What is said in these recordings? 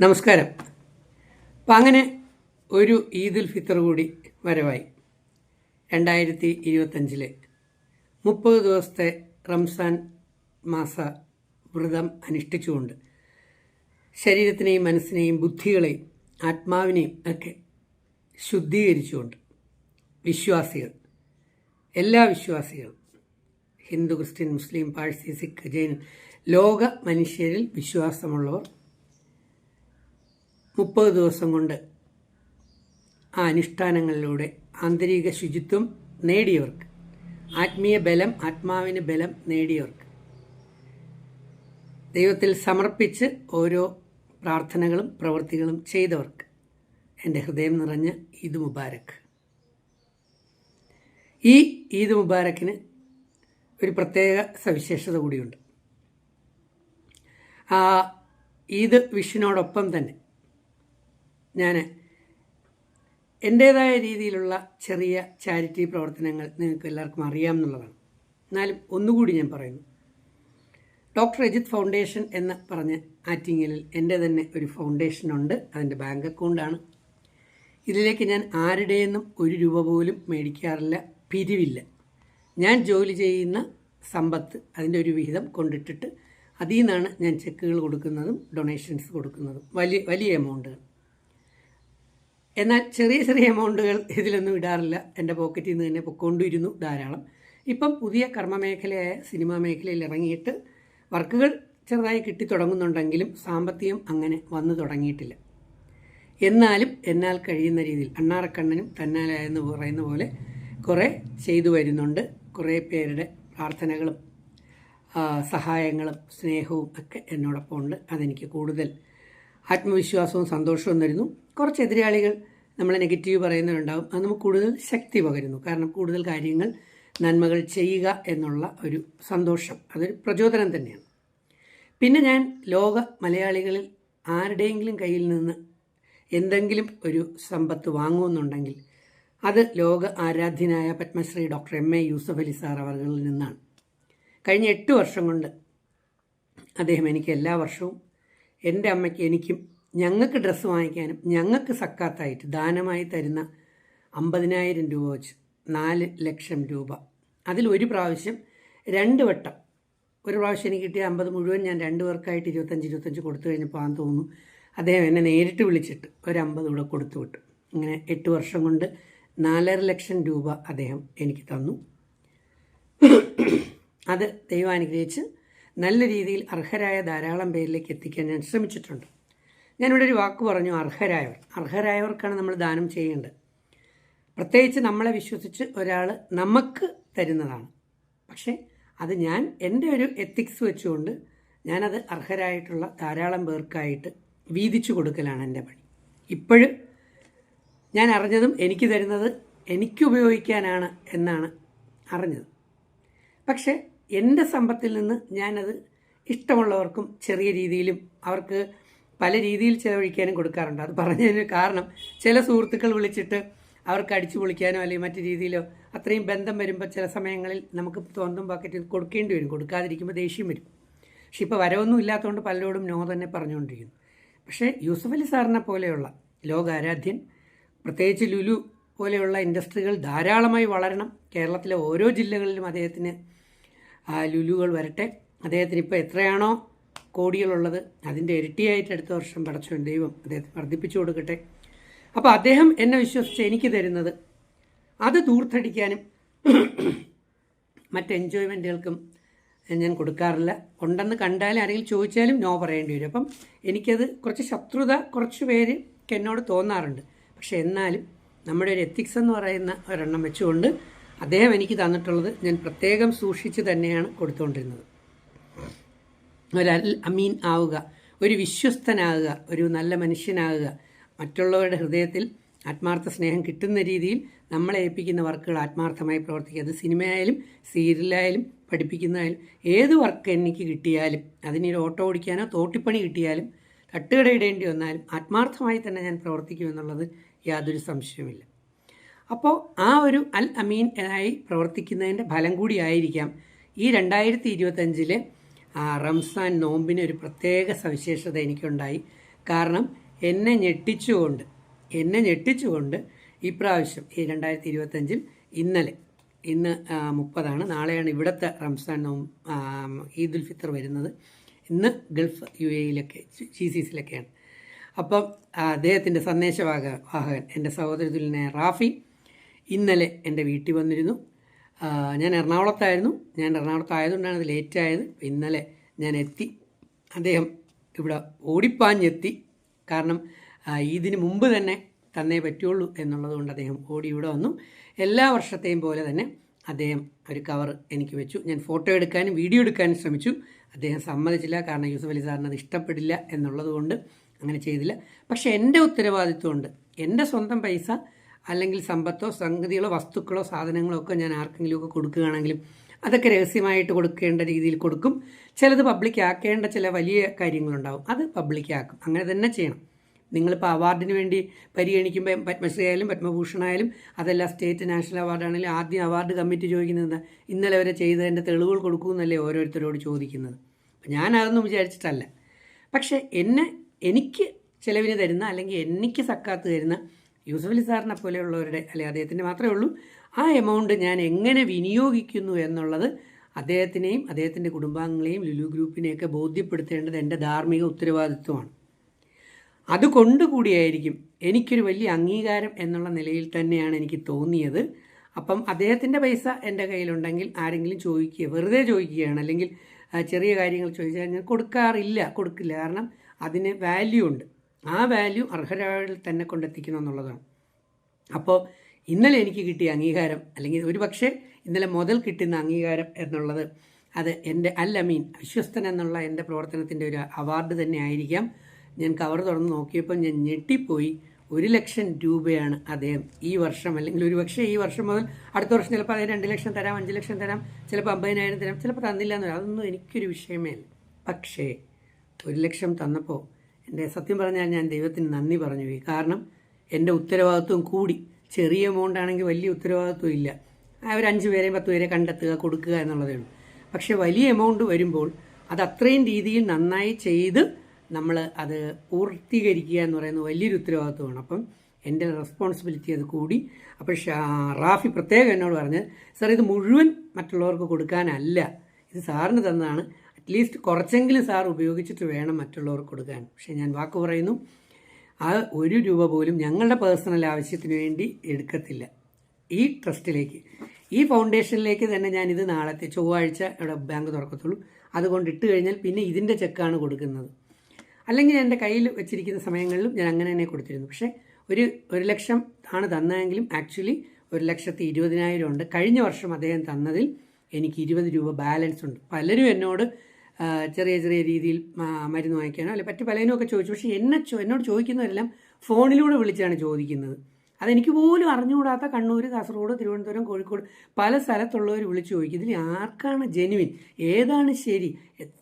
നമസ്കാരം. അപ്പം അങ്ങനെ ഒരു ഈദുൽ ഫിത്തർ കൂടി വരവായി. രണ്ടായിരത്തി ഇരുപത്തഞ്ചിലെ മുപ്പത് ദിവസത്തെ റംസാൻ മാസ വ്രതം അനുഷ്ഠിച്ചുകൊണ്ട് ശരീരത്തിനെയും മനസ്സിനെയും ബുദ്ധികളെയും ആത്മാവിനെയും ഒക്കെ ശുദ്ധീകരിച്ചുകൊണ്ട് വിശ്വാസികൾ എല്ലാ വിശ്വാസികളും ഹിന്ദു ക്രിസ്ത്യൻ മുസ്ലിം പാഴ്സി സിഖ് ജൈൻ ലോക മനുഷ്യരിൽ വിശ്വാസമുള്ളവർ മുപ്പത് ദിവസം കൊണ്ട് ആ അനുഷ്ഠാനങ്ങളിലൂടെ ആന്തരിക ശുചിത്വം നേടിയവർക്ക് ആത്മീയ ബലം ആത്മാവിന് ബലം നേടിയവർക്ക്. ദൈവത്തിൽ സമർപ്പിച്ച് ഓരോ പ്രാർത്ഥനകളും പ്രവൃത്തികളും ചെയ്തവർക്ക് എന്റെ ഹൃദയം നിറഞ്ഞ ഈദ് മുബാരക്ക് ഈ ഈദ് മുബാരക്കിന് ഒരു പ്രത്യേക സവിശേഷത കൂടിയുണ്ട്. ആ ഈദ് വിഷുവിനോടൊപ്പം തന്നെ ഞാൻ എന്റേതായ രീതിയിലുള്ള ചെറിയ ചാരിറ്റി പ്രവർത്തനങ്ങൾ നിങ്ങൾക്ക് എല്ലാവർക്കും അറിയാമെന്നുള്ളതാണ് എന്നാലും ഒന്നുകൂടി ഞാൻ പറയുന്നു. ഡോക്ടർ അജിത് ഫൗണ്ടേഷൻ എന്ന് പറഞ്ഞ് ആറ്റിങ്ങലിൽ എന്റെ തന്നെ ഒരു ഫൗണ്ടേഷൻ ഉണ്ട്. അതിന്റെ ബാങ്ക് അക്കൗണ്ടാണ് ഇതിലേക്ക് ഞാൻ ആരുടെയെന്നും ഒരു രൂപ പോലും മേടിക്കാറില്ല പിരിവില്ല. ഞാൻ ജോലി ചെയ്യുന്ന സമ്പത്ത് അതിന്റെ ഒരു വിഹിതം കൊണ്ടിട്ടിട്ട് അതിൽ നിന്നാണ് ഞാൻ ചെക്കുകൾ കൊടുക്കുന്നതും ഡൊണേഷൻസ് കൊടുക്കുന്നതും. വലിയ വലിയ എമൗണ്ടുകൾ എന്നാൽ ചെറിയ ചെറിയ എമൗണ്ടുകൾ ഇതിലൊന്നും ഇടാറില്ല. എന്റെ പോക്കറ്റിൽ നിന്ന് തന്നെ പൊക്കൊണ്ടിരുന്നു ധാരാളം. ഇപ്പം പുതിയ കർമ്മമേഖലയായ സിനിമാ മേഖലയിൽ ഇറങ്ങിയിട്ട് വർക്കുകൾ ചെറുതായി കിട്ടിത്തുടങ്ങുന്നുണ്ടെങ്കിലും സാമ്പത്തികം അങ്ങനെ വന്നു തുടങ്ങിയിട്ടില്ല. എന്നാലും എന്നാൽ കഴിയുന്ന രീതിയിൽ അണ്ണാറക്കണ്ണനും തന്നാലായെന്ന് പറയുന്ന പോലെ കുറേ ചെയ്തു വരുന്നുണ്ട്. കുറേ പേരുടെ പ്രാർത്ഥനകളും സഹായങ്ങളും സ്നേഹവും ഒക്കെ എന്നോടൊപ്പം ഉണ്ട് അതെനിക്ക് കൂടുതൽ ആത്മവിശ്വാസവും സന്തോഷവും തരുന്നു. കുറച്ച് എതിരാളികൾ നമ്മളെ നെഗറ്റീവ് പറയുന്നവരുണ്ടാവും. അത് നമുക്ക് കൂടുതൽ ശക്തി പകരുന്നു. കാരണം കൂടുതൽ കാര്യങ്ങൾ നന്മകൾ ചെയ്യുക എന്നുള്ള ഒരു സന്തോഷം. അതൊരു പ്രചോദനം തന്നെയാണ്. പിന്നെ ഞാൻ ലോക മലയാളികളിൽ ആരുടെയെങ്കിലും കയ്യിൽ നിന്ന് എന്തെങ്കിലും ഒരു സമ്പത്ത് വാങ്ങുമെന്നുണ്ടെങ്കിൽ അത് ലോക ആരാധ്യനായ Padmashri doctor M A Yusuf Ali sir അവർകളിൽ നിന്നാണ്. കഴിഞ്ഞ എട്ട് വർഷം കൊണ്ട് അദ്ദേഹം എനിക്ക് എല്ലാ വർഷവും എന്റെ അമ്മയ്ക്ക് എനിക്കും ഞങ്ങൾക്ക് ഡ്രസ്സ് വാങ്ങിക്കാനും ഞങ്ങൾക്ക് സക്കാത്തായിട്ട് ദാനമായി തരുന്ന അമ്പതിനായിരം രൂപ വെച്ച് നാല് ലക്ഷം രൂപ. അതിൽ ഒരു പ്രാവശ്യം രണ്ട് വട്ടം. ഒരു പ്രാവശ്യം എനിക്ക് കിട്ടിയ അമ്പത് മുഴുവൻ ഞാൻ രണ്ട് പേർക്കായിട്ട് ഇരുപത്തഞ്ച് ഇരുപത്തഞ്ച് കൊടുത്തു കഴിഞ്ഞപ്പോൾ ആന്ന് തോന്നുന്നു. അദ്ദേഹം എന്നെ നേരിട്ട് വിളിച്ചിട്ട് ഒരു അമ്പത് കൂടെ കൊടുത്തു വിട്ടു. ഇങ്ങനെ എട്ട് വർഷം കൊണ്ട് നാലര ലക്ഷം രൂപ അദ്ദേഹം എനിക്ക് തന്നു. അത് ദൈവം അനുഗ്രഹിച്ച് നല്ല രീതിയിൽ അർഹരായ ധാരാളം പേരിലേക്ക് എത്തിക്കാൻ ഞാൻ ശ്രമിച്ചിട്ടുണ്ട്. ഞാനിവിടെ ഒരു വാക്ക് പറഞ്ഞു അർഹരായവർ. അർഹരായവർക്കാണ് നമ്മൾ ദാനം ചെയ്യേണ്ടത്. പ്രത്യേകിച്ച് നമ്മളെ വിശ്വസിച്ച് ഒരാൾ നമുക്ക് തരുന്നതാണ്. പക്ഷേ അത് ഞാൻ എന്റെ ഒരു എത്തിക്സ് വെച്ചുകൊണ്ട് ഞാനത് അർഹരായിട്ടുള്ള ധാരാളം പേർക്കായിട്ട് വീതിച്ചു കൊടുക്കലാണ് എന്റെ പണി. ഇപ്പോഴും ഞാൻ അറിഞ്ഞതും എനിക്ക് തരുന്നത് എനിക്ക് ഉപയോഗിക്കാനാണ് എന്നാണ് അറിഞ്ഞത്. പക്ഷേ എന്റെ സമ്പത്തിൽ നിന്ന് ഞാനത് ഇഷ്ടമുള്ളവർക്കും ചെറിയ രീതിയിലും അവർക്ക് പല രീതിയിൽ ചിലവഴിക്കാനും കൊടുക്കാറുണ്ട്. അത് പറഞ്ഞതിന് കാരണം ചില സുഹൃത്തുക്കൾ വിളിച്ചിട്ട് അവർക്ക് അടിച്ചു പൊളിക്കാനോ അല്ലെങ്കിൽ മറ്റു രീതിയിലോ അത്രയും ബന്ധം വരുമ്പോൾ ചില സമയങ്ങളിൽ നമുക്ക് സ്വന്തം പാക്കറ്റ് കൊടുക്കേണ്ടി വരും. കൊടുക്കാതിരിക്കുമ്പോൾ ദേഷ്യം വരും. പക്ഷെ ഇപ്പോൾ വരവൊന്നും ഇല്ലാത്തതുകൊണ്ട് പലരോടും നോ തന്നെ പറഞ്ഞുകൊണ്ടിരിക്കുന്നു. പക്ഷേ യൂസഫ് അലി സാറിനെ പോലെയുള്ള ലോകാരാധ്യൻ പ്രത്യേകിച്ച് ലുലു പോലെയുള്ള ഇൻഡസ്ട്രികൾ ധാരാളമായി വളരണം. കേരളത്തിലെ ഓരോ ജില്ലകളിലും അദ്ദേഹത്തിന് ലുലുകൾ വരട്ടെ. അദ്ദേഹത്തിന് ഇപ്പോൾ എത്രയാണോ കോടികളുള്ളത്. അതിന്റെ ഇരട്ടിയായിട്ട് അടുത്ത വർഷം പടച്ചവൻ ദൈവം അദ്ദേഹത്തെ വർദ്ധിപ്പിച്ചു കൊടുക്കട്ടെ. അപ്പോൾ അദ്ദേഹം എന്നെ വിശ്വസിച്ച് എനിക്ക് തരുന്നത് അത് ദൂർത്തടിക്കാനും മറ്റ് എൻജോയ്മെന്റുകൾക്കും ഞാൻ കൊടുക്കാറില്ല. ഉണ്ടെന്ന് കണ്ടാലും ആരെങ്കിലും ചോദിച്ചാലും നോ പറയേണ്ടി വരും. അപ്പം എനിക്കത് കുറച്ച് ശത്രുത കുറച്ച് പേര് എന്നോട് തോന്നാറുണ്ട്. പക്ഷെ എന്നാലും നമ്മുടെ ഒരു എത്തിക്സ് എന്ന് പറയുന്ന ഒരെണ്ണം വെച്ചുകൊണ്ട് അദ്ദേഹം എനിക്ക് തന്നിട്ടുള്ളത് ഞാൻ പ്രത്യേകം സൂക്ഷിച്ച് തന്നെയാണ് കൊടുത്തുകൊണ്ടിരുന്നത് ഒരു അമീൻ ആവുക ഒരു വിശ്വസ്തനാകുക ഒരു നല്ല മനുഷ്യനാകുക. മറ്റുള്ളവരുടെ ഹൃദയത്തിൽ ആത്മാർത്ഥ സ്നേഹം കിട്ടുന്ന രീതിയിൽ നമ്മളെ ഏൽപ്പിക്കുന്ന വർക്കുകൾ ആത്മാർത്ഥമായി പ്രവർത്തിക്കുക. അത് സിനിമയായാലും സീരിയലായാലും പഠിപ്പിക്കുന്നതായാലും ഏത് വർക്ക് എനിക്ക് കിട്ടിയാലും അതിനൊരു ഓട്ടോ ഓടിക്കാനോ തോട്ടിപ്പണി കിട്ടിയാലും തട്ടുകടയിടേണ്ടി വന്നാലും ആത്മാർത്ഥമായി തന്നെ ഞാൻ പ്രവർത്തിക്കുമെന്നുള്ളത് യാതൊരു സംശയവുമില്ല. അപ്പോൾ ആ ഒരു അൽ അമീൻ ആയി പ്രവർത്തിക്കുന്നതിന്റെ ഫലം കൂടിയായിരിക്കാം ഈ രണ്ടായിരത്തി ഇരുപത്തഞ്ചിലെ റംസാൻ നോമ്പിന് ഒരു പ്രത്യേക സവിശേഷത എനിക്കുണ്ടായി. കാരണം എന്നെ ഞെട്ടിച്ചുകൊണ്ട് എന്നെ ഞെട്ടിച്ചുകൊണ്ട് ഇപ്രാവശ്യം ഈ രണ്ടായിരത്തി ഇരുപത്തഞ്ചിൽ ഇന്നലെ ഇന്ന് മുപ്പതാണ് നാളെയാണ് ഇവിടുത്തെ റംസാൻ നോം ഈദുൽ ഫിത്തർ വരുന്നത്. ഇന്ന് ഗൾഫ് യു എയിലൊക്കെ ജി സി സിയിലൊക്കെയാണ് അപ്പം അദ്ദേഹത്തിന്റെ സന്ദേശവാഹ വാഹകൻ എന്റെ സഹോദരത്തിൽ റാഫി ഇന്നലെ എന്റെ വീട്ടിൽ വന്നിരുന്നു. ഞാൻ എറണാകുളത്തായിരുന്നു. ഞാൻ എറണാകുളത്തായതുകൊണ്ടാണ് അത് ലേറ്റായത്. ഇന്നലെ ഞാൻ എത്തി. അദ്ദേഹം ഇവിടെ ഓടിപ്പാഞ്ഞെത്തി. കാരണം ഇതിന് മുമ്പ് തന്നെ തന്നേ പറ്റുള്ളൂ എന്നുള്ളത് കൊണ്ട് അദ്ദേഹം ഓടി ഇവിടെ വന്നു. എല്ലാ വർഷത്തെയും പോലെ തന്നെ അദ്ദേഹം ഒരു കവർ എനിക്ക് വെച്ചു. ഞാൻ ഫോട്ടോ എടുക്കാനും വീഡിയോ എടുക്കാനും ശ്രമിച്ചു. അദ്ദേഹം സമ്മതിച്ചില്ല. കാരണം യൂസഫ് അലി സാറിന് അത് ഇഷ്ടപ്പെടില്ല എന്നുള്ളതുകൊണ്ട് അങ്ങനെ ചെയ്തില്ല. പക്ഷേ എന്റെ ഉത്തരവാദിത്വമുണ്ട് എന്റെ സ്വന്തം പൈസ അല്ലെങ്കിൽ സമ്പത്തോ സംഗതികളോ വസ്തുക്കളോ സാധനങ്ങളോ ഒക്കെ ഞാൻ ആർക്കെങ്കിലുമൊക്കെ കൊടുക്കുകയാണെങ്കിലും അതൊക്കെ രഹസ്യമായിട്ട് കൊടുക്കേണ്ട രീതിയിൽ കൊടുക്കും. ചിലത് പബ്ലിക് ആക്കേണ്ട ചില വലിയ കാര്യങ്ങളുണ്ടാവും. അത് പബ്ലിക് ആക്കും. അങ്ങനെ തന്നെ ചെയ്യണം. നിങ്ങളിപ്പോൾ അവാർഡിന് വേണ്ടി പരിഗണിക്കുമ്പോൾ പത്മശ്രീ ആയാലും പത്മഭൂഷൺ ആയാലും അതല്ല സ്റ്റേറ്റ് നാഷണൽ അവാർഡാണെങ്കിലും ആദ്യം അവാർഡ് കമ്മിറ്റി ചോദിക്കുന്നത് ഇന്നലെ വരെ ചെയ്തതിന്റെ തെളിവുകൾ കൊടുക്കുമെന്നല്ലേ ഓരോരുത്തരോട് ചോദിക്കുന്നത്. അതൊന്നും വിചാരിച്ചിട്ടല്ല. പക്ഷേ എന്നെ എനിക്ക് ചിലവിന് തരുന്ന അല്ലെങ്കിൽ എനിക്ക് സക്കാത്ത് തരുന്ന യൂസഫ് അലി സാറിനെ പോലെയുള്ളവരുടെ അല്ലെ അദ്ദേഹത്തിന്റെ മാത്രമേ ഉള്ളൂ. ആ എമൗണ്ട് ഞാൻ എങ്ങനെ വിനിയോഗിക്കുന്നു എന്നുള്ളത് അദ്ദേഹത്തിനെയും അദ്ദേഹത്തിന്റെ കുടുംബാംഗങ്ങളെയും ലുലു ഗ്രൂപ്പിനെയൊക്കെ ബോധ്യപ്പെടുത്തേണ്ടത് എന്റെ ധാർമ്മിക ഉത്തരവാദിത്വമാണ്. അതുകൊണ്ടുകൂടിയായിരിക്കും എനിക്കൊരു വലിയ അംഗീകാരം എന്നുള്ള നിലയിൽ തന്നെയാണ് എനിക്ക് തോന്നിയത്. അപ്പം അദ്ദേഹത്തിന്റെ പൈസ എന്റെ കയ്യിലുണ്ടെങ്കിൽ ആരെങ്കിലും ചോദിക്കുക വെറുതെ ചോദിക്കുകയാണ്. അല്ലെങ്കിൽ ചെറിയ കാര്യങ്ങൾ ചോദിച്ചാൽ ഞാൻ കൊടുക്കാറില്ല കൊടുക്കില്ല. കാരണം അതിന് വാല്യൂ ഉണ്ട്. ആ വാല്യൂ അർഹരാളിൽ തന്നെ കൊണ്ടെത്തിക്കണം എന്നുള്ളതാണ്. അപ്പോൾ ഇന്നലെ എനിക്ക് കിട്ടിയ അംഗീകാരം അല്ലെങ്കിൽ ഒരു പക്ഷേ ഇന്നലെ മുതൽ കിട്ടുന്ന അംഗീകാരം എന്നുള്ളത് അത് എന്റെ അൽ അമീൻ അശ്വസ്തൻ എന്നുള്ള എന്റെ പ്രവർത്തനത്തിന്റെ ഒരു അവാർഡ് തന്നെ ആയിരിക്കാം. ഞാൻ കവർ തുറന്ന് നോക്കിയപ്പോൾ ഞാൻ ഞെട്ടിപ്പോയി. ഒരു ലക്ഷം രൂപയാണ് അദ്ദേഹം ഈ വർഷം അല്ലെങ്കിൽ ഒരു പക്ഷേ ഈ വർഷം മുതൽ അടുത്ത വർഷം ചിലപ്പോൾ അത് രണ്ട് ലക്ഷം തരാം അഞ്ച് ലക്ഷം തരാം ചിലപ്പോൾ അമ്പതിനായിരം തരാം ചിലപ്പോൾ തന്നില്ല എന്ന് അതൊന്നും എനിക്കൊരു വിഷയമേ അല്ല. പക്ഷേ ഒരു ലക്ഷം തന്നപ്പോൾ എന്റെ സത്യം പറഞ്ഞാൽ ഞാൻ ദൈവത്തിന് നന്ദി പറഞ്ഞു. പോയി കാരണം എന്റെ ഉത്തരവാദിത്വം കൂടി. ചെറിയ എമൗണ്ട് ആണെങ്കിൽ വലിയ ഉത്തരവാദിത്വം ഇല്ല. അവർ അഞ്ച് പേരെയും പത്ത് പേരെ കണ്ടെത്തുക കൊടുക്കുക എന്നുള്ളതേ ഉള്ളൂ. പക്ഷേ വലിയ എമൗണ്ട് വരുമ്പോൾ അത് അത്രയും രീതിയിൽ നന്നായി ചെയ്ത് നമ്മൾ അത് പൂർത്തീകരിക്കുക എന്ന് പറയുന്നത് വലിയൊരു ഉത്തരവാദിത്വമാണ്. അപ്പം എന്റെ റെസ്പോൺസിബിലിറ്റി അത് കൂടി. അപ്പോൾ റാഫി പ്രത്യേകം എന്നോട് പറഞ്ഞ് സാർ ഇത് മുഴുവൻ മറ്റുള്ളവർക്ക് കൊടുക്കാനല്ല. ഇത് സാറിന് തന്നതാണ്. അറ്റ്ലീസ്റ്റ് കുറച്ചെങ്കിലും സാർ ഉപയോഗിച്ചിട്ട് വേണം മറ്റുള്ളവർക്ക് കൊടുക്കാൻ. പക്ഷേ ഞാൻ വാക്ക് പറയുന്നു ആ ഒരു രൂപ പോലും ഞങ്ങളുടെ പേഴ്സണൽ ആവശ്യത്തിന് വേണ്ടി എടുക്കത്തില്ല. ഈ ട്രസ്റ്റിലേക്ക് ഈ ഫൗണ്ടേഷനിലേക്ക് തന്നെ ഞാൻ ഇത് നാളത്തെ ചൊവ്വാഴ്ച ഇവിടെ ബാങ്ക് തുറക്കത്തുള്ളൂ. അതുകൊണ്ട് ഇട്ട് കഴിഞ്ഞാൽ പിന്നെ ഇതിന്റെ ചെക്കാണ് കൊടുക്കുന്നത്. അല്ലെങ്കിൽ എന്റെ കയ്യിൽ വെച്ചിരിക്കുന്ന സമയങ്ങളിലും ഞാൻ അങ്ങനെ തന്നെ കൊടുത്തിരുന്നു. പക്ഷേ ഒരു ഒരു ലക്ഷം ആണ് തന്നതെങ്കിലും ആക്ച്വലി ഒരു ലക്ഷത്തി ഇരുപതിനായിരം ഉണ്ട്. കഴിഞ്ഞ വർഷം അദ്ദേഹം തന്നതിൽ എനിക്ക് ഇരുപത് രൂപ ബാലൻസ് ഉണ്ട്. പലരും എന്നോട് ചെറിയ ചെറിയ രീതിയിൽ മരുന്ന് വാങ്ങിക്കാനോ അല്ലെ പറ്റി പലതിനും ഒക്കെ ചോദിച്ചു. പക്ഷേ എന്നെ എന്നോട് ചോദിക്കുന്നവരെല്ലാം ഫോണിലൂടെ വിളിച്ചാണ് ചോദിക്കുന്നത്. അതെനിക്ക് പോലും അറിഞ്ഞുകൂടാത്ത കണ്ണൂർ കാസർഗോഡ് തിരുവനന്തപുരം കോഴിക്കോട് പല സ്ഥലത്തുള്ളവർ വിളിച്ച് ചോദിക്കും. ഇതിൽ ആർക്കാണ് ജെനുവിൻ? ഏതാണ് ശരി?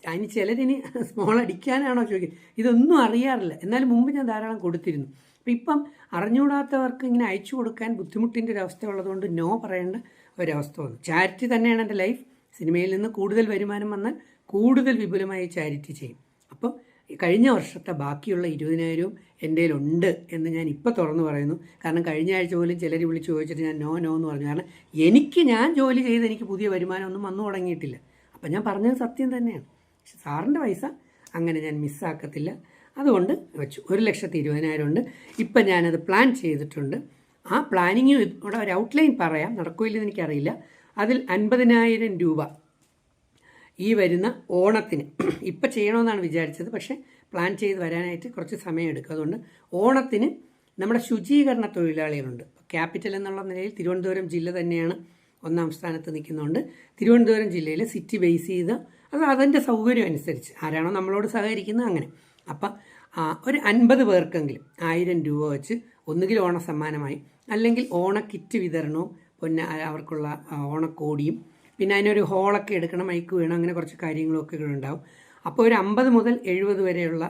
അതിന് ചിലരിന് സ്മോൾ അടിക്കാനാണോ ചോദിക്കുന്നത് ഇതൊന്നും അറിയാറില്ല. എന്നാലും മുമ്പ് ഞാൻ ധാരാളം കൊടുത്തിരുന്നു. അപ്പം ഇപ്പം അറിഞ്ഞുകൂടാത്തവർക്ക് ഇങ്ങനെ അയച്ചു കൊടുക്കാൻ ബുദ്ധിമുട്ടിന്റെ ഒരു അവസ്ഥ ഉള്ളതുകൊണ്ട് നോ പറയേണ്ട ഒരവസ്ഥ വന്നു. ചാരിറ്റി തന്നെയാണ് എന്റെ ലൈഫ്. സിനിമയിൽ നിന്ന് കൂടുതൽ വരുമാനം വന്നാൽ കൂടുതൽ വിപുലമായി ചാരിറ്റി ചെയ്യും. അപ്പം കഴിഞ്ഞ വർഷത്തെ ബാക്കിയുള്ള ഇരുപതിനായിരവും എന്റെ ഉണ്ട് എന്ന് ഞാൻ ഇപ്പോൾ തുറന്നു പറയുന്നു. കാരണം കഴിഞ്ഞ ആഴ്ച പോലും ചിലർ വിളിച്ച് ചോദിച്ചിട്ട് ഞാൻ നോ നോ എന്ന് പറഞ്ഞു. കാരണം എനിക്ക് ഞാൻ ജോലി ചെയ്ത് എനിക്ക് പുതിയ വരുമാനമൊന്നും വന്നു തുടങ്ങിയിട്ടില്ല. അപ്പം ഞാൻ പറഞ്ഞത് സത്യം തന്നെയാണ്. പക്ഷെ സാറിന്റെ പൈസ അങ്ങനെ ഞാൻ മിസ്സാക്കത്തില്ല. അതുകൊണ്ട് വെച്ചു. ഒരു ലക്ഷത്തി ഇരുപതിനായിരം ഉണ്ട്. ഇപ്പം ഞാനത് പ്ലാൻ ചെയ്തിട്ടുണ്ട്. ആ പ്ലാനിങ് ഇവിടെ ഒരു ഔട്ട്ലൈൻ പറയാം. നടക്കില്ലെന്ന് എനിക്കറിയില്ല. അതിൽ അൻപതിനായിരം രൂപ ഈ വരുന്ന ഓണത്തിന്. ഇപ്പം ചെയ്യണമെന്നാണ് വിചാരിച്ചത്. പക്ഷേ പ്ലാൻ ചെയ്ത് വരാനായിട്ട് കുറച്ച് സമയം എടുക്കും അതുകൊണ്ട് ഓണത്തിന് നമ്മുടെ ശുചീകരണ തൊഴിലാളികളുണ്ട്. ക്യാപിറ്റൽ എന്നുള്ള നിലയിൽ തിരുവനന്തപുരം ജില്ല തന്നെയാണ് ഒന്നാം സ്ഥാനത്ത് നിൽക്കുന്നുണ്ട് തിരുവനന്തപുരം ജില്ലയിൽ സിറ്റി ബേസ് ചെയ്ത് അത് അതിന്റെ സൗകര്യം അനുസരിച്ച് ആരാണോ നമ്മളോട് സഹകരിക്കുന്നത് അങ്ങനെ. അപ്പം ഒരു അൻപത് പേർക്കെങ്കിലും ആയിരം രൂപ വെച്ച് ഒന്നുകിൽ ഓണ സമ്മാനമായി അല്ലെങ്കിൽ ഓണ കിറ്റ് വിതരണവും പിന്നെ അവർക്കുള്ള ഓണക്കോടിയും പിന്നെ അതിനൊരു ഹോളൊക്കെ എടുക്കണം മൈക്ക് വേണം അങ്ങനെ കുറച്ച് കാര്യങ്ങളൊക്കെ ഉണ്ടാവും. അപ്പോൾ ഒരു അമ്പത് മുതൽ എഴുപത് വരെയുള്ള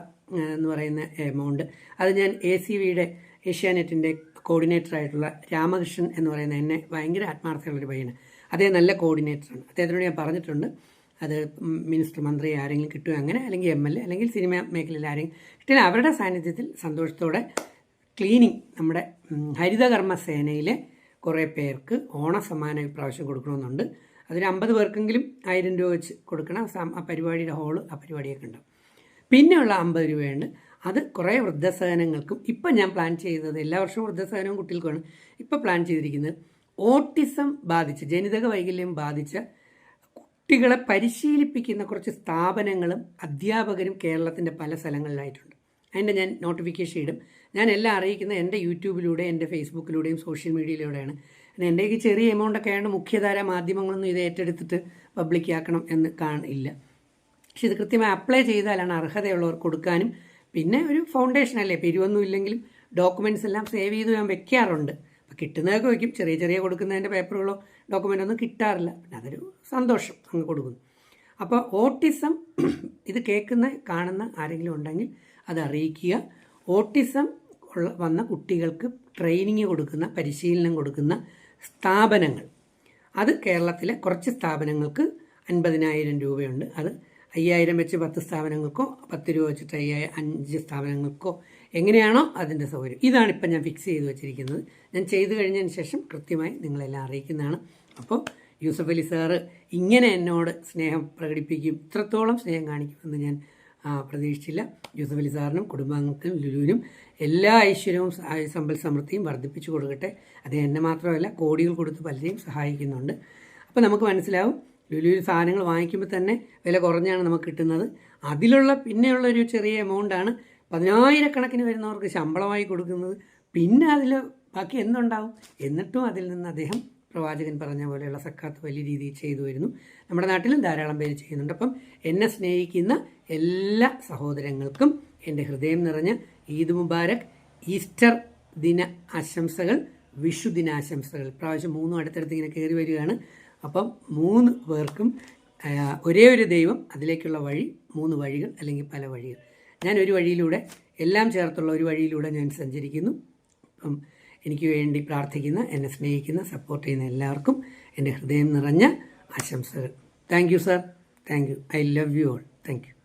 എന്ന് പറയുന്ന എമൗണ്ട് അത് ഞാൻ എ സി വിയുടെ ഏഷ്യാനെറ്റിന്റെ കോർഡിനേറ്റർ ആയിട്ടുള്ള രാമകൃഷ്ണൻ എന്ന് പറയുന്ന എന്നെ ഭയങ്കര ആത്മാർത്ഥമുള്ളൊരു പയ്യന് അദ്ദേഹം നല്ല കോർഡിനേറ്ററാണ്. അദ്ദേഹത്തിനോട് ഞാൻ പറഞ്ഞിട്ടുണ്ട്. അത് മിനിസ്റ്റർ മന്ത്രി ആരെങ്കിലും കിട്ടുക അങ്ങനെ അല്ലെങ്കിൽ എം എൽ എ അല്ലെങ്കിൽ സിനിമ മേഖലയിൽ ആരെങ്കിലും കിട്ടിയാൽ അവരുടെ സാന്നിധ്യത്തിൽ സന്തോഷത്തോടെ ക്ലീനിങ് നമ്മുടെ ഹരിതകർമ്മ സേനയിലെ കുറേ പേർക്ക് ഓണസമ്മാനം ഇപ്രാവശ്യം കൊടുക്കണമെന്നുണ്ട്. അതിന് അമ്പത് പേർക്കെങ്കിലും ആയിരം രൂപ വെച്ച് കൊടുക്കണം ആ പരിപാടിയുടെ ഹോൾ ആ പരിപാടിയൊക്കെ ഉണ്ടാവും. പിന്നെയുള്ള അമ്പത് രൂപയുണ്ട് അത് കുറേ വൃദ്ധസഹനങ്ങൾക്കും ഇപ്പം ഞാൻ പ്ലാൻ ചെയ്തത് എല്ലാ വർഷവും വൃദ്ധസഹനവും കുട്ടികൾക്കാണ് ഇപ്പം പ്ലാൻ ചെയ്തിരിക്കുന്നത്. ഓട്ടിസം ബാധിച്ച ജനിതക വൈകല്യം ബാധിച്ച കുട്ടികളെ പരിശീലിപ്പിക്കുന്ന കുറച്ച് സ്ഥാപനങ്ങളും അധ്യാപകരും കേരളത്തിന്റെ പല സ്ഥലങ്ങളിലായിട്ടുണ്ട്. അതിന്റെ ഞാൻ നോട്ടിഫിക്കേഷൻ ഇടും. ഞാൻ എല്ലാം അറിയിക്കുന്നത് എന്റെ യൂട്യൂബിലൂടെ എന്റെ ഫേസ്ബുക്കിലൂടെയും സോഷ്യൽ മീഡിയയിലൂടെയാണ് എന്റെ ഈ ചെറിയ എമൗണ്ടൊക്കെ ആയതുകൊണ്ട് മുഖ്യധാര മാധ്യമങ്ങളൊന്നും ഇത് ഏറ്റെടുത്തിട്ട് പബ്ലിക് ആക്കണം എന്ന് കാണില്ല പക്ഷെ ഇത് കൃത്യമായി അപ്ലൈ ചെയ്താലാണ് അർഹതയുള്ളവർ കൊടുക്കാനും പിന്നെ ഒരു ഫൗണ്ടേഷൻ അല്ലേ? പിരിവൊന്നും ഇല്ലെങ്കിലും ഡോക്യുമെന്റ്സ് എല്ലാം സേവ് ചെയ്ത് ഞാൻ വെക്കാറുണ്ട്. അപ്പോൾ കിട്ടുന്നതൊക്കെ വയ്ക്കും ചെറിയ ചെറിയ കൊടുക്കുന്നതിന്റെ പേപ്പറുകളോ ഡോക്യുമെന്റ് ഒന്നും കിട്ടാറില്ല. പിന്നെ അതൊരു സന്തോഷം അങ്ങ് കൊടുക്കുന്നു. അപ്പോൾ ഓട്ടിസം ഇത് കേൾക്കുന്ന കാണുന്ന ആരെങ്കിലും ഉണ്ടെങ്കിൽ അത് അറിയിക്കുക. ഓട്ടിസം വന്ന കുട്ടികൾക്ക് ട്രെയിനിങ് കൊടുക്കുന്ന പരിശീലനം കൊടുക്കുന്ന സ്ഥാപനങ്ങൾ. അത് കേരളത്തിലെ കുറച്ച് സ്ഥാപനങ്ങൾക്ക് അൻപതിനായിരം രൂപയുണ്ട്. അത് അയ്യായിരം വെച്ച് പത്ത് സ്ഥാപനങ്ങൾക്കോ പത്ത് രൂപ വെച്ചിട്ട് അയ്യായിരം അഞ്ച് സ്ഥാപനങ്ങൾക്കോ എങ്ങനെയാണോ അതിന്റെ സൗകര്യം. ഇതാണ് ഞാൻ ഫിക്സ് ചെയ്ത് വെച്ചിരിക്കുന്നത്. ഞാൻ ചെയ്തു കഴിഞ്ഞതിന് ശേഷം കൃത്യമായി നിങ്ങളെല്ലാം അറിയിക്കുന്നതാണ്. അപ്പോൾ യൂസഫ് അലി സാറ് ഇങ്ങനെ എന്നോട് സ്നേഹം പ്രകടിപ്പിക്കും ഇത്രത്തോളം സ്നേഹം കാണിക്കുമെന്ന് ഞാൻ പ്രതീക്ഷിച്ചില്ല. യൂസഫ് അലി സാറിനും കുടുംബാംഗത്തിനും ലുലുവിനും എല്ലാ ഐശ്വര്യവും സമ്പൽ സമൃദ്ധിയും വർദ്ധിപ്പിച്ചു കൊടുക്കട്ടെ. അത് എന്നെ മാത്രമല്ല കോടികൾ കൊടുത്ത് പലരെയും സഹായിക്കുന്നുണ്ട്. അപ്പോൾ നമുക്ക് മനസ്സിലാവും ലുലുവിൽ സാധനങ്ങൾ വാങ്ങിക്കുമ്പോൾ തന്നെ വില കുറഞ്ഞാണ് നമുക്ക് കിട്ടുന്നത്. അതിലുള്ള പിന്നെയുള്ള ഒരു ചെറിയ എമൗണ്ടാണ് പതിനായിരക്കണക്കിന് വരുന്നവർക്ക് ശമ്പളമായി കൊടുക്കുന്നത്. പിന്നെ അതിൽ ബാക്കി എന്തുണ്ടാവും? എന്നിട്ടും അതിൽ നിന്ന് അദ്ദേഹം പ്രവാചകൻ പറഞ്ഞ പോലെയുള്ള സക്കാത്ത് വലിയ രീതിയിൽ ചെയ്തു വരുന്നു. നമ്മുടെ നാട്ടിലും ധാരാളം പേര് ചെയ്യുന്നുണ്ട്. അപ്പം എന്നെ സ്നേഹിക്കുന്ന എല്ലാ സഹോദരങ്ങൾക്കും എന്റെ ഹൃദയം നിറഞ്ഞ ഈദ് മുബാരക് ഈസ്റ്റർ ദിന ആശംസകൾ വിഷു ദിനാശംസകൾ പ്രാവശ്യം മൂന്നും അടുത്തടുത്ത് ഇങ്ങനെ കയറി വരികയാണ്. അപ്പം മൂന്ന് പേർക്കും ഒരേ ഒരു ദൈവം അതിലേക്കുള്ള വഴി മൂന്ന് വഴികൾ അല്ലെങ്കിൽ പല വഴികൾ. ഞാൻ ഒരു വഴിയിലൂടെ എല്ലാം ചേർത്തുള്ള ഒരു വഴിയിലൂടെ ഞാൻ സഞ്ചരിക്കുന്നു. അപ്പം എനിക്ക് വേണ്ടി പ്രാർത്ഥിക്കുന്ന എന്നെ സ്നേഹിക്കുന്ന സപ്പോർട്ട് ചെയ്യുന്ന എല്ലാവർക്കും എന്റെ ഹൃദയം നിറഞ്ഞ ആശംസകൾ. Thank you sir thank you I love you all thank you